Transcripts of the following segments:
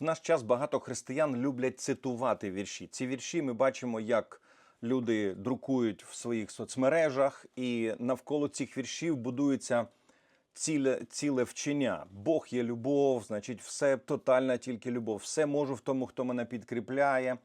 В наш час багато християн люблять цитувати вірші. Ці вірші ми бачимо, як люди друкують в своїх соцмережах, і навколо цих віршів будується ціле, ціле вчення. Бог є любов, значить, все тотальна тільки любов. Все можу в тому, хто мене підкріпляє.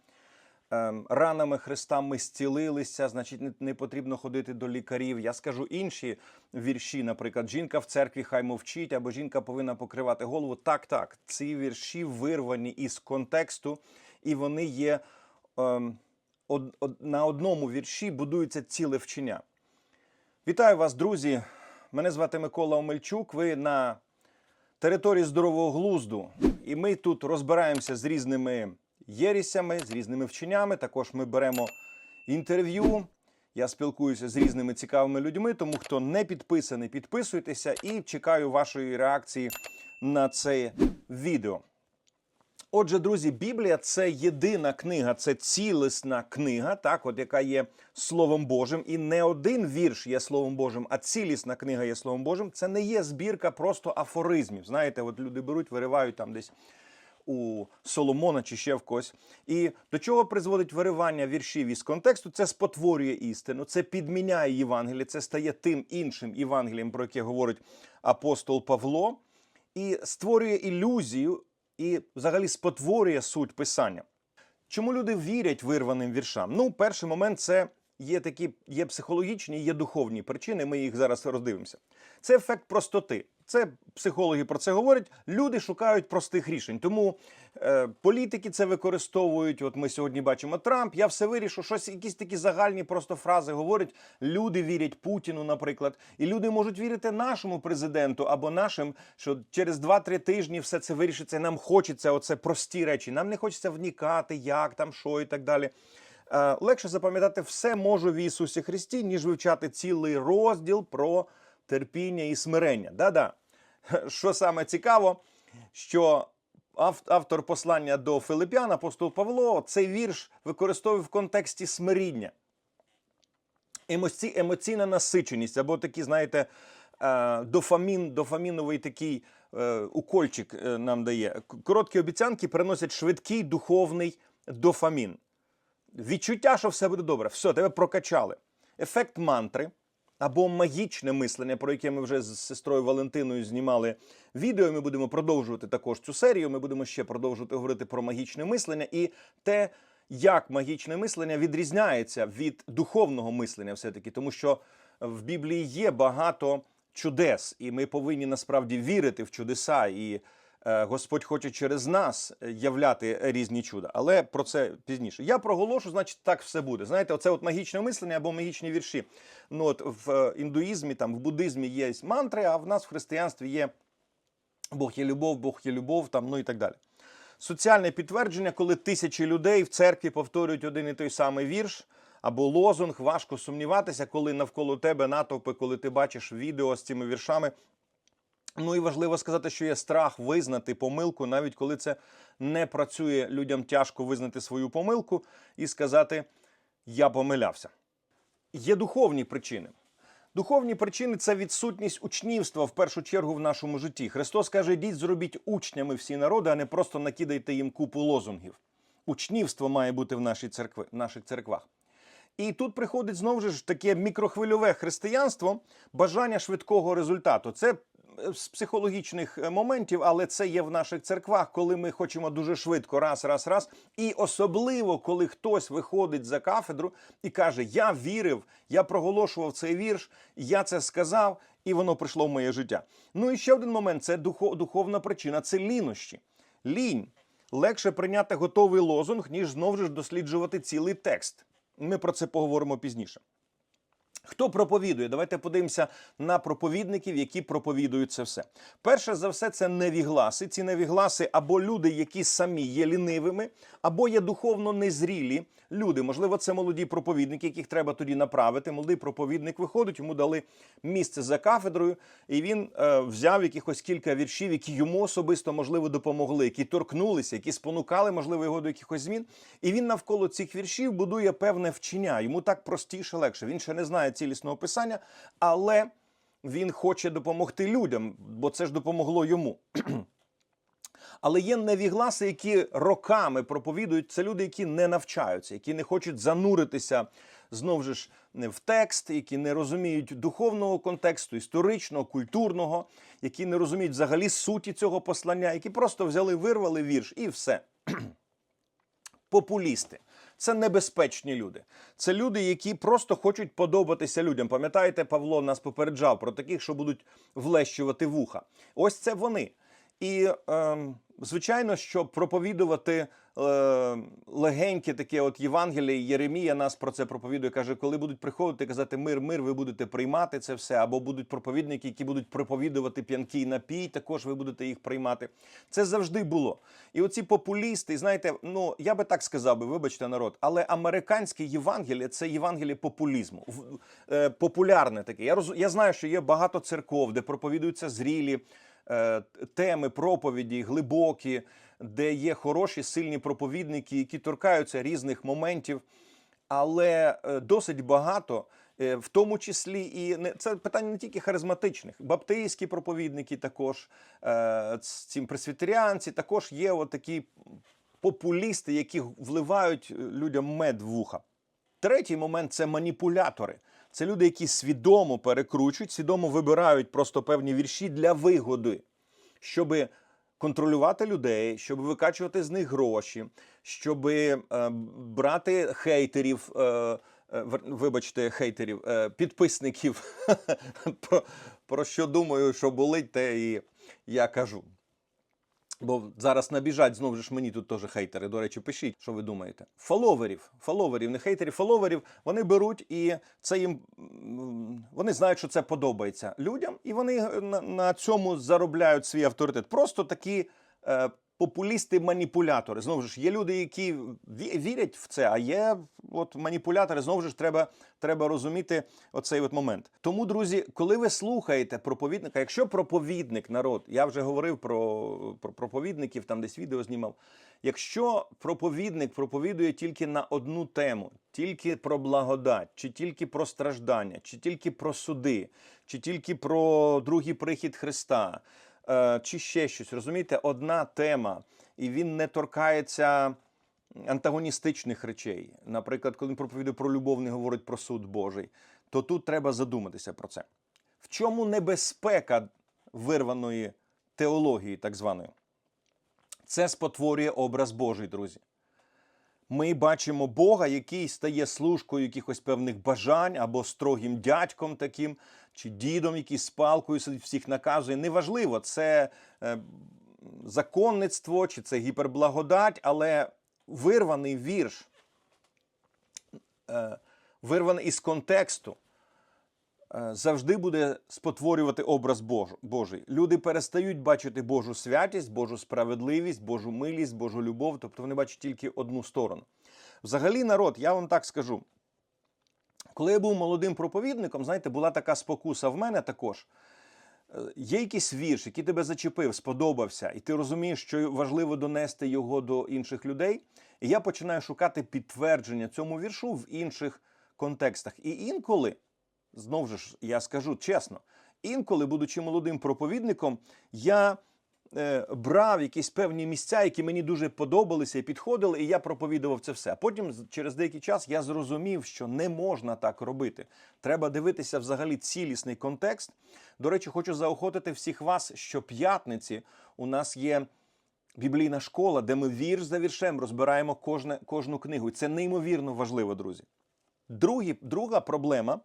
Ем, ранами Христа ми зцілилися, значить, не потрібно ходити до лікарів. Я скажу інші вірші, наприклад, жінка в церкві хай мовчить, або жінка повинна покривати голову. Так, так, ці вірші вирвані із контексту, і вони є ем, од, од, на одному вірші будується ціле вчення. Вітаю вас, друзі! Мене звати Микола Омельчук. Ви на території здорового глузду, і ми тут розбираємося з різними єрісями, з різними вченнями. Також ми беремо інтерв'ю. Я спілкуюся з різними цікавими людьми. Тому хто не підписаний, підписуйтеся і чекаю вашої реакції на це відео. Отже, друзі, Біблія це єдина книга, це цілісна книга, так, от яка є Словом Божим, і не один вірш є Словом Божим, а цілісна книга є Словом Божим. Це не є збірка просто афоризмів. Знаєте, от люди беруть, виривають там десь у Соломона чи ще в когось. І до чого призводить виривання віршів із контексту? Це спотворює істину, це підміняє Євангеліє, це стає тим іншим Євангелієм, про яке говорить апостол Павло, і створює ілюзію і взагалі спотворює суть писання. Чому люди вірять вирваним віршам? Ну, перший момент це є такі є психологічні, є духовні причини. Ми їх зараз роздивимося. Це ефект простоти. Це психологи про це говорять. Люди шукають простих рішень. Тому е, політики це використовують. От ми сьогодні бачимо Трамп. Я все вирішу. Щось, якісь такі загальні просто фрази говорять. Люди вірять Путіну, наприклад, і люди можуть вірити нашому президенту або нашим, що через 2-3 тижні все це вирішиться. Нам хочеться оце прості речі. Нам не хочеться вникати, як там, що і так далі. Е, легше запам'ятати все можу в Ісусі Христі, ніж вивчати цілий розділ про терпіння і смирення. Да-да. Що саме цікаво, що автор послання до Филип'ян, апостол Павло, цей вірш використовує в контексті смиріння. Емоці, емоційна насиченість, або такі, знаєте, е, дофамін, дофаміновий такий е, укольчик е, нам дає. Короткі обіцянки приносять швидкий духовний дофамін. Відчуття, що все буде добре. Все, тебе прокачали. Ефект мантри або магічне мислення, про яке ми вже з сестрою Валентиною знімали відео. Ми будемо продовжувати також цю серію. Ми будемо ще продовжувати говорити про магічне мислення і те, як магічне мислення відрізняється від духовного мислення, все-таки, тому що в Біблії є багато чудес, і ми повинні насправді вірити в чудеса. І Господь хоче через нас являти різні чуда. Але про це пізніше. Я проголошу, значить, так все буде. Знаєте, оце от магічне мислення або магічні вірші. Ну от в е, індуїзмі, там в буддизмі є мантри, а в нас в християнстві є Бог є любов, Бог є любов, там, ну і так далі. Соціальне підтвердження, коли тисячі людей в церкві повторюють один і той самий вірш або лозунг, важко сумніватися, коли навколо тебе натовпи, коли ти бачиш відео з цими віршами. Ну і важливо сказати, що є страх визнати помилку, навіть коли це не працює, людям тяжко визнати свою помилку і сказати Я помилявся. Є духовні причини. Духовні причини це відсутність учнівства в першу чергу в нашому житті. Христос каже: йдіть, зробіть учнями всі народи, а не просто накидайте їм купу лозунгів. Учнівство має бути в нашій церкви, в наших церквах. І тут приходить знову ж таке мікрохвильове християнство, бажання швидкого результату. Це з психологічних е, моментів, але це є в наших церквах, коли ми хочемо дуже швидко, раз, раз, раз. І особливо, коли хтось виходить за кафедру і каже: Я вірив, я проголошував цей вірш, я це сказав, і воно прийшло в моє життя. Ну і ще один момент: це духо- духовна причина, це лінощі. Лінь. Легше прийняти готовий лозунг, ніж знову ж досліджувати цілий текст. Ми про це поговоримо пізніше. Хто проповідує? Давайте подивимося на проповідників, які проповідують це все. Перше за все, це невігласи. Ці невігласи або люди, які самі є лінивими, або є духовно незрілі люди. Можливо, це молоді проповідники, яких треба тоді направити. Молодий проповідник виходить, йому дали місце за кафедрою, і він е, взяв якихось кілька віршів, які йому особисто можливо допомогли, які торкнулися, які спонукали, можливо, його до якихось змін. І він навколо цих віршів будує певне вчення. Йому так простіше, легше. Він ще не знає цілісного писання, але він хоче допомогти людям, бо це ж допомогло йому. Але є невігласи, які роками проповідують. Це люди, які не навчаються, які не хочуть зануритися знову ж в текст, які не розуміють духовного контексту, історичного, культурного, які не розуміють взагалі суті цього послання, які просто взяли, вирвали вірш і все. Популісти. Це небезпечні люди. Це люди, які просто хочуть подобатися людям. Пам'ятаєте, Павло нас попереджав про таких, що будуть влещувати вуха. Ось це вони. І е, звичайно, що проповідувати е, легеньке таке от Євангеліє, Єремія нас про це проповідує. Каже, коли будуть приходити казати мир, мир, ви будете приймати це все, або будуть проповідники, які будуть проповідувати п'янкий напій, також ви будете їх приймати. Це завжди було. І оці популісти, знаєте, ну я би так сказав би, вибачте, народ, але американське Євангеліє це Євангеліє популізму, е, популярне таке. Я роз, я знаю, що є багато церков, де проповідуються зрілі теми, проповіді, глибокі, де є хороші, сильні проповідники, які торкаються різних моментів. Але е, досить багато, е, в тому числі і не це питання не тільки харизматичних, баптистські проповідники також, е, ц- пресвітеріанці, також є от такі популісти, які вливають е, людям мед в вуха. Третій момент це маніпулятори. Це люди, які свідомо перекручують, свідомо вибирають просто певні вірші для вигоди, щоб контролювати людей, щоб викачувати з них гроші, щоб е, брати хейтерів. Е, е, Вибачте, хейтерів, е, підписників, про, про що думаю, що болить, те і я кажу. Бо зараз набіжать знову ж мені тут теж хейтери. До речі, пишіть, що ви думаєте. Фоловерів, фоловерів, не хейтерів, фоловерів, вони беруть і це їм вони знають, що це подобається людям, і вони на, на цьому заробляють свій авторитет. Просто такі е, популісти-маніпулятори. Знову ж є люди, які ві- вірять в це, а є от маніпулятори. Знову ж треба, треба розуміти оцей от момент. Тому, друзі, коли ви слухаєте проповідника, якщо проповідник народ, я вже говорив про, про проповідників, там десь відео знімав. Якщо проповідник проповідує тільки на одну тему, тільки про благодать, чи тільки про страждання, чи тільки про суди, чи тільки про другий прихід Христа, чи ще щось, розумієте, одна тема, і він не торкається антагоністичних речей. Наприклад, коли він проповідує про любов, не говорить про суд Божий, то тут треба задуматися про це. В чому небезпека вирваної теології, так званої? Це спотворює образ Божий, друзі. Ми бачимо Бога, який стає служкою якихось певних бажань або строгим дядьком таким, чи дідом, який з палкою всіх наказує. Неважливо, це е, законництво чи це гіперблагодать, але вирваний вірш, е, вирваний із контексту, завжди буде спотворювати образ Божий. Люди перестають бачити Божу святість, Божу справедливість, Божу милість, Божу любов, тобто вони бачать тільки одну сторону. Взагалі, народ, я вам так скажу. Коли я був молодим проповідником, знаєте, була така спокуса в мене також. Е, Є якийсь вірш, який тебе зачепив, сподобався, і ти розумієш, що важливо донести його до інших людей. І я починаю шукати підтвердження цьому віршу в інших контекстах. І інколи, знову ж я скажу чесно, інколи, будучи молодим проповідником, я е, брав якісь певні місця, які мені дуже подобалися і підходили, і я проповідував це все. Потім, через деякий час, я зрозумів, що не можна так робити. Треба дивитися взагалі цілісний контекст. До речі, хочу заохотити всіх вас, що п'ятниці у нас є біблійна школа, де ми вірш за віршем розбираємо кожне, кожну книгу. І це неймовірно важливо, друзі. Другі, друга проблема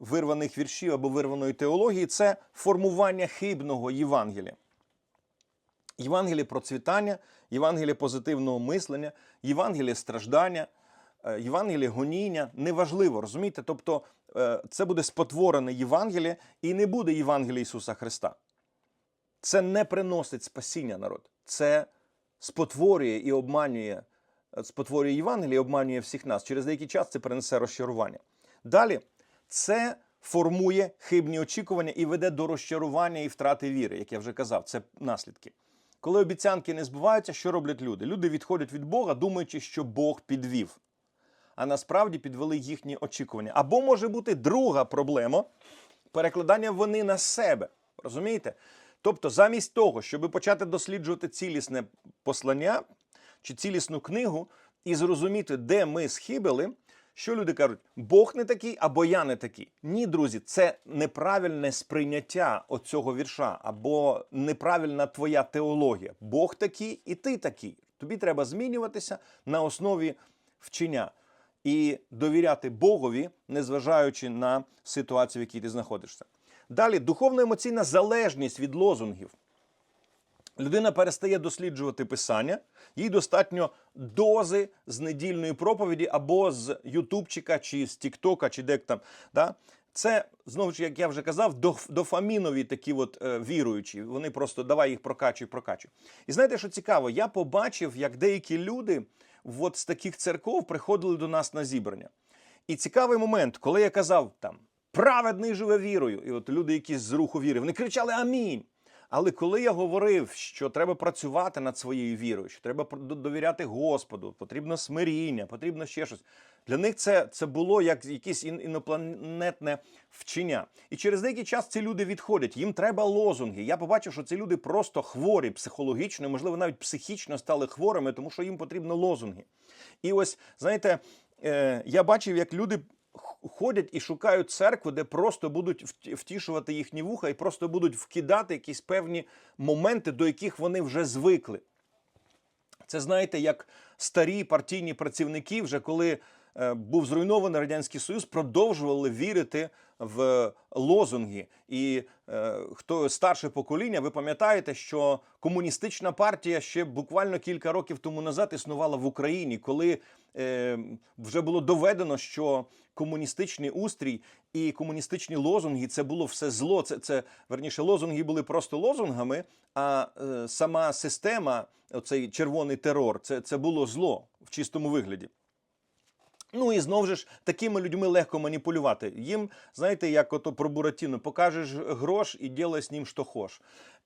вирваних віршів або вирваної теології це формування хибного Євангелія. Євангеліє процвітання, Євангеліє позитивного мислення, Євангеліє страждання, е, Євангеліє гоніння неважливо, розумієте? Тобто е, це буде спотворене Євангеліє і не буде Євангелія Ісуса Христа. Це не приносить спасіння народ. Це спотворює і обманює, е, спотворює Євангеліє і обманює всіх нас. Через деякий час це принесе розчарування. Далі це формує хибні очікування і веде до розчарування і втрати віри, як я вже казав, це наслідки. Коли обіцянки не збуваються, що роблять люди? Люди відходять від Бога, думаючи, що Бог підвів. А насправді підвели їхні очікування. Або може бути друга проблема перекладання вини на себе. Розумієте? Тобто, замість того, щоб почати досліджувати цілісне послання чи цілісну книгу і зрозуміти, де ми схибили, що люди кажуть, Бог не такий або я не такий. Ні, друзі, це неправильне сприйняття оцього вірша, або неправильна твоя теологія. Бог такий і ти такий. Тобі треба змінюватися на основі вчення і довіряти Богові, незважаючи на ситуацію, в якій ти знаходишся. Далі духовно-емоційна залежність від лозунгів. Людина перестає досліджувати писання, їй достатньо дози з недільної проповіді або з Ютубчика, чи з Тіктока, чи де там. Да? Це знову ж, як я вже казав, доф- дофамінові такі от е, віруючі. Вони просто давай їх прокачуй, прокачуй. І знаєте, що цікаво? Я побачив, як деякі люди от з таких церков приходили до нас на зібрання. І цікавий момент, коли я казав там праведний живе вірою, і от люди, які з руху віри, вони кричали Амінь. Але коли я говорив, що треба працювати над своєю вірою, що треба довіряти Господу, потрібно смиріння, потрібно ще щось. Для них це, це було як якесь інопланетне вчення. І через деякий час ці люди відходять. Їм треба лозунги. Я побачив, що ці люди просто хворі психологічно, можливо, навіть психічно стали хворими, тому що їм потрібно лозунги. І ось, знаєте, е, я бачив, як люди ходять і шукають церкву, де просто будуть втішувати їхні вуха і просто будуть вкидати якісь певні моменти, до яких вони вже звикли. Це знаєте, як старі партійні працівники, вже коли був зруйнований радянський союз, продовжували вірити в лозунги. І е, хто старше покоління, ви пам'ятаєте, що комуністична партія ще буквально кілька років тому назад існувала в Україні, коли е, вже було доведено, що комуністичний устрій і комуністичні лозунги це було все зло. Це, це верніше, лозунги були просто лозунгами, а е, сама система, оцей червоний терор, це, це було зло в чистому вигляді. Ну і знову ж такими людьми легко маніпулювати. Їм, знаєте, як ото про Буратіно, покажеш грош і ділай з ним, що хош.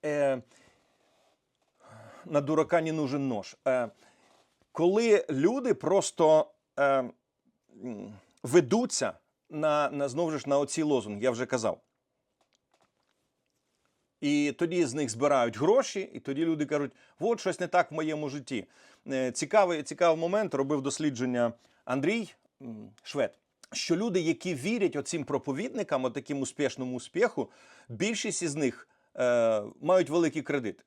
Е, на дурака не нужен нож. Е, коли люди просто е, ведуться на, на знову ж на оці лозунги, я вже казав. І тоді з них збирають гроші, і тоді люди кажуть, от щось не так в моєму житті. Е, Цікавий, цікавий момент робив дослідження Андрій Швед. Що люди, які вірять оцим проповідникам, отаким успішному успіху, більшість із них е, мають великий кредит.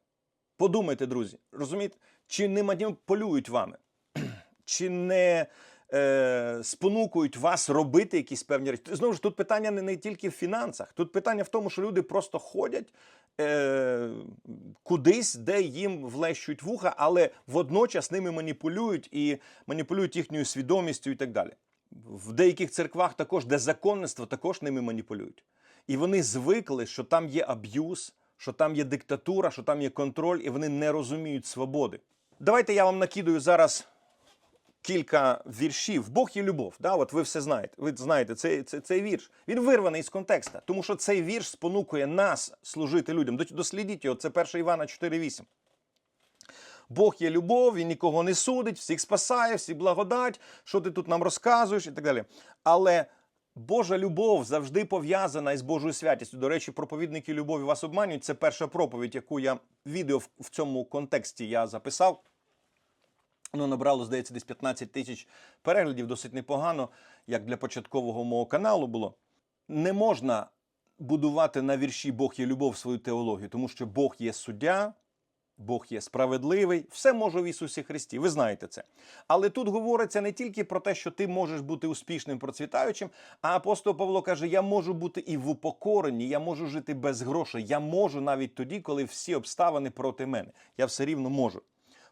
Подумайте, друзі, розумієте, чи не маніпулюють вами, чи не е, спонукують вас робити якісь певні речі. Знову ж тут питання не, не тільки в фінансах, тут питання в тому, що люди просто ходять е, кудись, де їм влещують вуха, але водночас ними маніпулюють і маніпулюють їхньою свідомістю і так далі. В деяких церквах також, де законництво, також ними маніпулюють. І вони звикли, що там є аб'юз, що там є диктатура, що там є контроль, і вони не розуміють свободи. Давайте я вам накидаю зараз кілька віршів. Бог є любов. Да? От ви все знаєте. Ви знаєте цей, цей, цей вірш. Він вирваний з контекста, тому що цей вірш спонукує нас служити людям. Дослідіть його, це 1 Івана 4,8. Бог є любов, він нікого не судить, всіх спасає, всіх благодать, що ти тут нам розказуєш і так далі. Але Божа любов завжди пов'язана із Божою святістю. До речі, проповідники любові вас обманюють. Це перша проповідь, яку я відео в цьому контексті я записав. Воно набрало, здається, десь 15 тисяч переглядів, досить непогано, як для початкового мого каналу було. Не можна будувати на вірші Бог є любов свою теологію, тому що Бог є суддя, Бог є справедливий, все може в Ісусі Христі. Ви знаєте це. Але тут говориться не тільки про те, що ти можеш бути успішним, процвітаючим, а апостол Павло каже: я можу бути і в упокоренні, я можу жити без грошей, я можу навіть тоді, коли всі обставини проти мене. Я все рівно можу.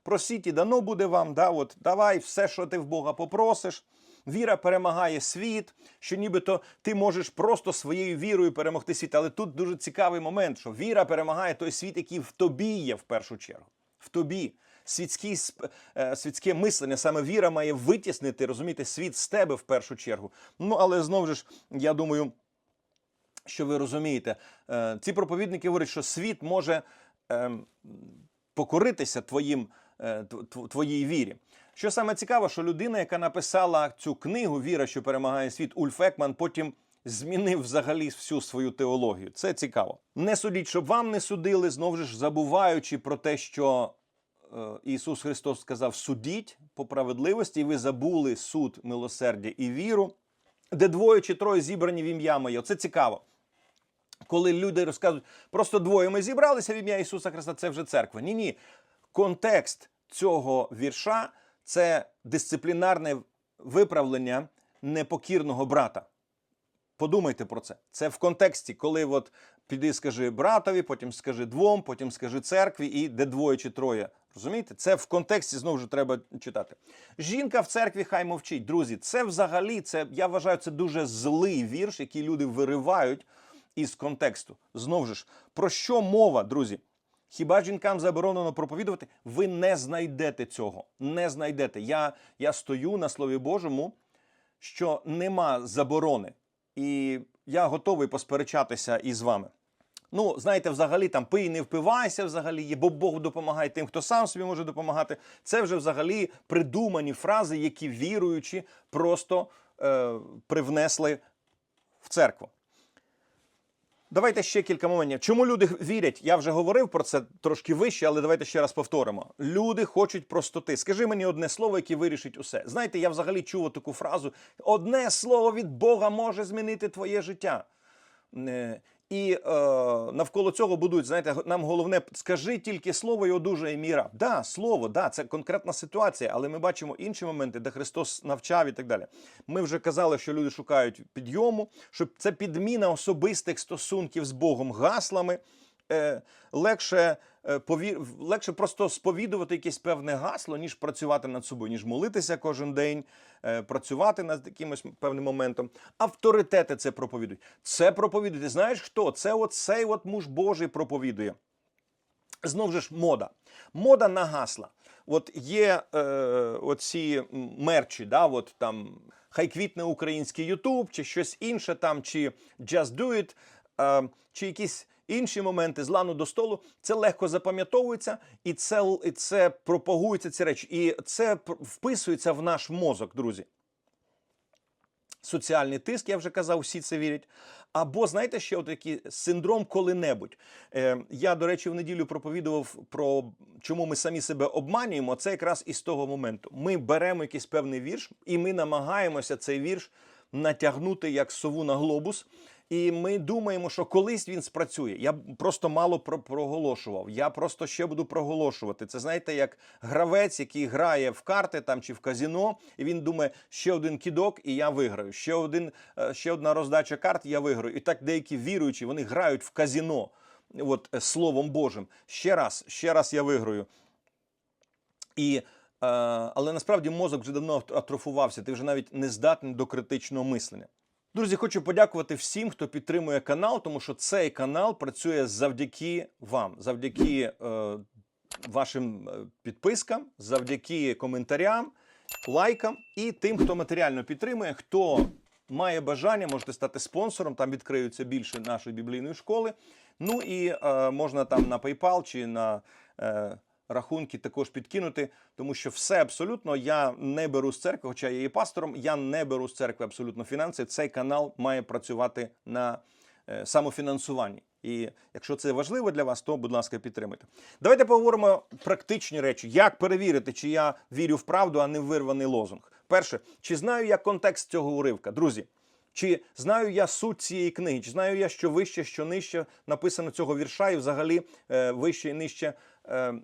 Просіть і дано буде вам, да, от, давай все, що ти в Бога попросиш. Віра перемагає світ, що нібито ти можеш просто своєю вірою перемогти світ. Але тут дуже цікавий момент, що віра перемагає той світ, який в тобі є в першу чергу. В тобі. Світський, е, світське мислення, саме віра має витіснити, розумієте, світ з тебе в першу чергу. Ну, але знову ж, я думаю, що ви розумієте, е, ці проповідники говорять, що світ може ем, покоритися твоїм, тв- тв- твоїй вірі. Що саме цікаво, що людина, яка написала цю книгу Віра, що перемагає світ, Ульф Екман, потім змінив взагалі всю свою теологію. Це цікаво. Не судіть, щоб вам не судили, знову ж забуваючи про те, що е, Ісус Христос сказав: судіть по справедливості, і ви забули суд, милосердя і віру, де двоє чи троє зібрані в ім'я моє. Це цікаво. Коли люди розказують, просто двоє ми зібралися в ім'я Ісуса Христа, це вже церква. Ні, ні. Контекст цього вірша це дисциплінарне виправлення непокірного брата. Подумайте про це. Це в контексті, коли от піди скажи братові, потім скажи двом, потім скажи церкві, і де двоє чи троє. Розумієте? Це в контексті знову ж треба читати. Жінка в церкві хай мовчить. Друзі, це взагалі, це я вважаю, це дуже злий вірш, який люди виривають із контексту. Знову ж, про що мова, друзі? Хіба жінкам заборонено проповідувати? Ви не знайдете цього. Не знайдете. Я, я стою на Слові Божому, що нема заборони. І я готовий посперечатися із вами. Ну, знаєте, взагалі там пий, не впивайся, взагалі бо Бог допомагає тим, хто сам собі може допомагати. Це вже взагалі придумані фрази, які віруючі просто е, привнесли в церкву. Давайте ще кілька моментів. Чому люди вірять? Я вже говорив про це трошки вище, але давайте ще раз повторимо. Люди хочуть простоти. Скажи мені одне слово, яке вирішить усе. Знаєте, я взагалі чув таку фразу: одне слово від Бога може змінити твоє життя. І е, навколо цього будуть, знаєте, нам головне, скажи тільки слово і одужає мій раб. Да, слово, да, це конкретна ситуація, але ми бачимо інші моменти, де Христос навчав і так далі. Ми вже казали, що люди шукають підйому, що це підміна особистих стосунків з Богом гаслами. Е, легше, повір... легше просто сповідувати якесь певне гасло, ніж працювати над собою, ніж молитися кожен день, е, працювати над якимось певним моментом. Авторитети це проповідують. Це проповідують. Знаєш хто? Це от цей от муж Божий проповідує. Знову ж мода. Мода на гасла. От є е, оці мерчі, да, от там хай квітне український Ютуб, чи щось інше там, чи Just Do It, е, чи якісь інші моменти з лану до столу. Це легко запам'ятовується, і це, і це пропагується ці речі. І це вписується в наш мозок, друзі. Соціальний тиск, я вже казав, всі це вірять. Або знаєте, ще такий синдром коли-небудь. Е, я, до речі, в неділю проповідував про чому ми самі себе обманюємо. Це якраз із того моменту. Ми беремо якийсь певний вірш, і ми намагаємося цей вірш натягнути як сову на глобус. І ми думаємо, що колись він спрацює. Я просто мало про проголошував. Я просто ще буду проголошувати. Це знаєте, як гравець, який грає в карти там чи в казіно, і він думає, ще один кідок, і я виграю. Ще один, ще одна роздача карт, і я виграю. І так деякі віруючі, вони грають в казіно. От словом Божим. Ще раз, ще раз я виграю. І але насправді мозок вже давно атрофувався. Ти вже навіть не здатний до критичного мислення. Друзі, хочу подякувати всім, хто підтримує канал, тому що цей канал працює завдяки вам, завдяки е, вашим підпискам, завдяки коментарям, лайкам і тим, хто матеріально підтримує, хто має бажання, можете стати спонсором. Там відкриються більше нашої біблійної школи. Ну і е, можна там на PayPal чи на. Е, рахунки також підкинути, тому що все абсолютно я не беру з церкви, хоча я є пастором. Я не беру з церкви абсолютно фінанси. Цей канал має працювати на е, самофінансуванні. І якщо це важливо для вас, то будь ласка, підтримайте. Давайте поговоримо практичні речі, як перевірити, чи я вірю в правду, а не в вирваний лозунг. Перше, чи знаю я контекст цього уривка, друзі? Чи знаю я суть цієї книги? Чи знаю я, що вище, що нижче написано цього вірша, і взагалі е, вище і нижче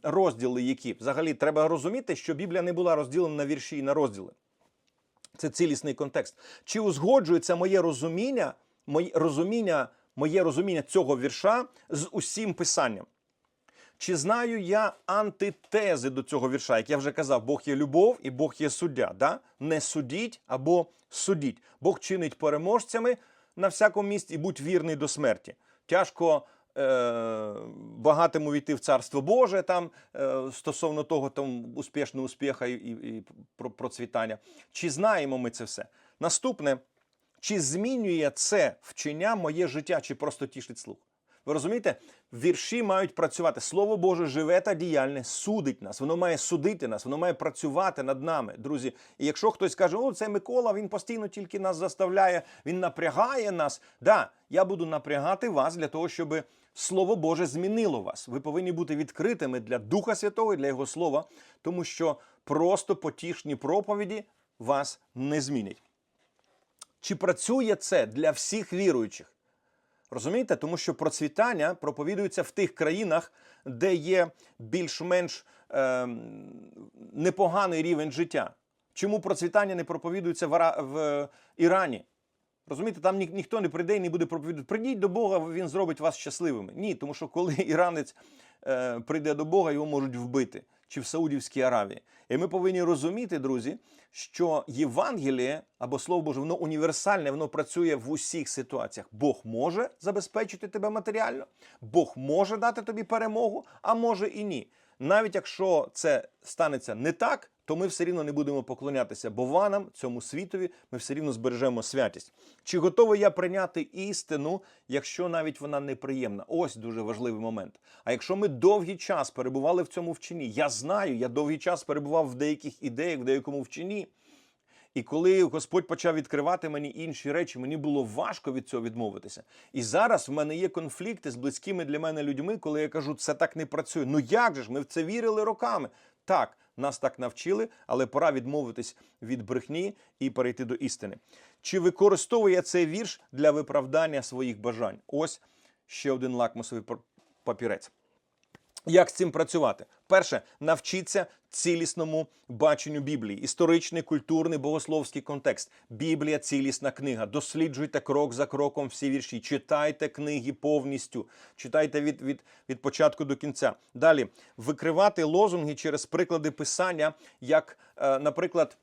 розділи, які взагалі треба розуміти, що Біблія не була розділена на вірші і на розділи. Це цілісний контекст. Чи узгоджується моє розуміння, моє розуміння, моє розуміння цього вірша з усім писанням? Чи знаю я антитези до цього вірша? Як я вже казав, Бог є любов і Бог є суддя. Да? Не судіть або судіть. Бог чинить переможцями на всякому місці і будь вірний до смерті. Тяжко е, багатому війти в царство Боже там е, стосовно того там успішного успіха і, і, і процвітання. Чи знаємо ми це все? Наступне, чи змінює це вчення моє життя, чи просто тішить слух? Ви розумієте? Вірші мають працювати. Слово Боже живе та діяльне, судить нас. Воно має судити нас, воно має працювати над нами, друзі. І якщо хтось каже, о, це Микола, він постійно тільки нас заставляє, він напрягає нас. Да, я буду напрягати вас для того, щоб Слово Боже змінило вас. Ви повинні бути відкритими для Духа Святого і для Його Слова, тому що просто потішні проповіді вас не змінять. Чи працює це для всіх віруючих? Розумієте? Тому що процвітання проповідується в тих країнах, де є більш-менш е, непоганий рівень життя. Чому процвітання не проповідується в, в Ірані? Розумієте, там ні, ніхто не прийде і не буде проповідувати. Прийдіть до Бога, він зробить вас щасливими. Ні, тому що коли іранець е, прийде до Бога, його можуть вбити. Чи в Саудівській Аравії. І ми повинні розуміти, друзі, що Євангеліє або Слово Боже, воно універсальне, воно працює в усіх ситуаціях. Бог може забезпечити тебе матеріально, Бог може дати тобі перемогу, а може і ні. Навіть якщо це станеться не так, то ми все рівно не будемо поклонятися Бованам, цьому світові, ми все рівно збережемо святість. Чи готовий я прийняти істину, якщо навіть вона неприємна? Ось дуже важливий момент. А якщо ми довгий час перебували в цьому вченні, я знаю, я довгий час перебував в деяких ідеях, в деякому вченні. І коли Господь почав відкривати мені інші речі, мені було важко від цього відмовитися. І зараз в мене є конфлікти з близькими для мене людьми, коли я кажу, це так не працює. Ну як же ж? Ми в це вірили роками. Так, нас так навчили, але пора відмовитись від брехні і перейти до істини. Чи використовує цей вірш для виправдання своїх бажань? Ось ще один лакмусовий папірець. Як з цим працювати? Перше, навчіться цілісному баченню Біблії, історичний, культурний, богословський контекст. Біблія цілісна книга. Досліджуйте крок за кроком всі вірші. Читайте книги повністю. Читайте від, від, від початку до кінця. Далі викривати лозунги через приклади писання, як, е, наприклад,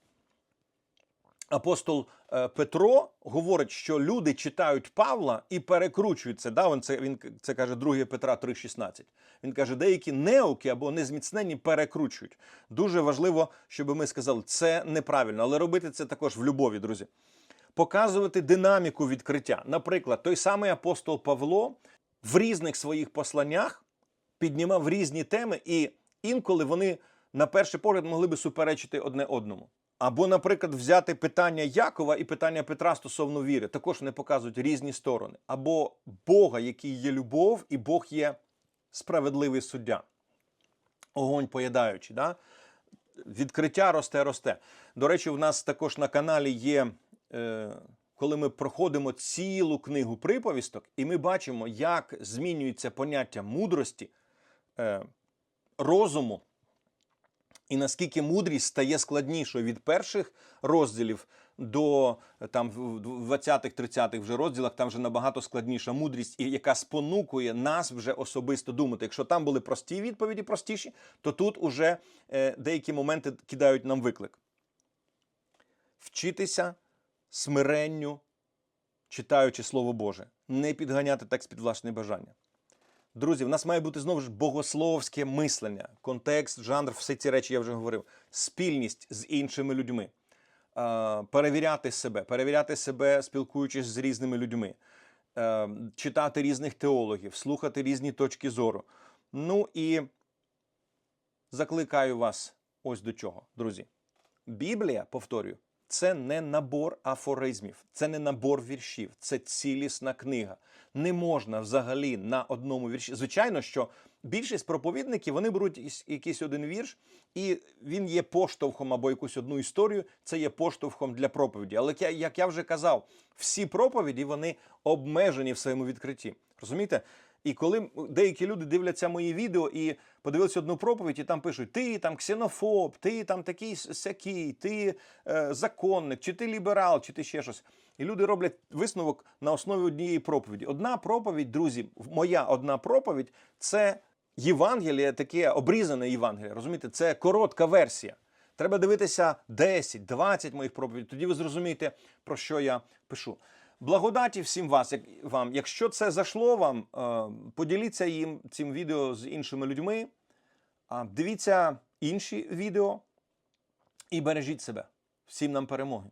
апостол е, Петро говорить, що люди читають Павла і перекручують це. Да? Він це він це каже 2 Петра 3,16. Він каже, деякі неуки або незміцнені перекручують. Дуже важливо, щоб ми сказали, це неправильно, але робити це також в любові, друзі. Показувати динаміку відкриття. Наприклад, той самий апостол Павло в різних своїх посланнях піднімав різні теми, і інколи вони на перший погляд могли би суперечити одне одному. Або, наприклад, взяти питання Якова і питання Петра стосовно віри. Також вони показують різні сторони. Або Бога, який є любов, і Бог є справедливий суддя. Огонь поїдаючий. Да? Відкриття росте, росте. До речі, в нас також на каналі є, е, коли ми проходимо цілу книгу приповісток, і ми бачимо, як змінюється поняття мудрості, е, розуму, і наскільки мудрість стає складнішою від перших розділів до е, там в 20-30-х вже розділах, там вже набагато складніша мудрість, і яка спонукує нас вже особисто думати. Якщо там були прості відповіді, простіші, то тут уже е, деякі моменти кидають нам виклик. Вчитися смиренню, читаючи Слово Боже, не підганяти текст під власне бажання. Друзі, в нас має бути знову ж богословське мислення, контекст, жанр, всі ці речі я вже говорив. Спільність з іншими людьми, Е, перевіряти себе, перевіряти себе, спілкуючись з різними людьми, Е, читати різних теологів, слухати різні точки зору. Ну і закликаю вас ось до чого, друзі. Біблія, повторюю, це не набор афоризмів, це не набор віршів, це цілісна книга. Не можна взагалі на одному вірші. Звичайно, що більшість проповідників вони беруть якийсь один вірш, і він є поштовхом або якусь одну історію. Це є поштовхом для проповіді. Але як я, вже казав, всі проповіді вони обмежені в своєму відкритті. Розумієте? І коли деякі люди дивляться мої відео і подивилися одну проповідь, і там пишуть: ти там ксенофоб, ти там такий сякий, ти е, законник, чи ти ліберал, чи ти ще щось. І люди роблять висновок на основі однієї проповіді. Одна проповідь, друзі, моя одна проповідь це Євангеліє, таке обрізане Євангеліє. Розумієте, це коротка версія. Треба дивитися 10, 20 моїх проповідей. Тоді ви зрозумієте, про що я пишу. Благодаті всім вас, як вам. Якщо це зайшло вам, е, поділіться їм цим відео з іншими людьми. Дивіться інші відео і бережіть себе. Всім нам перемоги.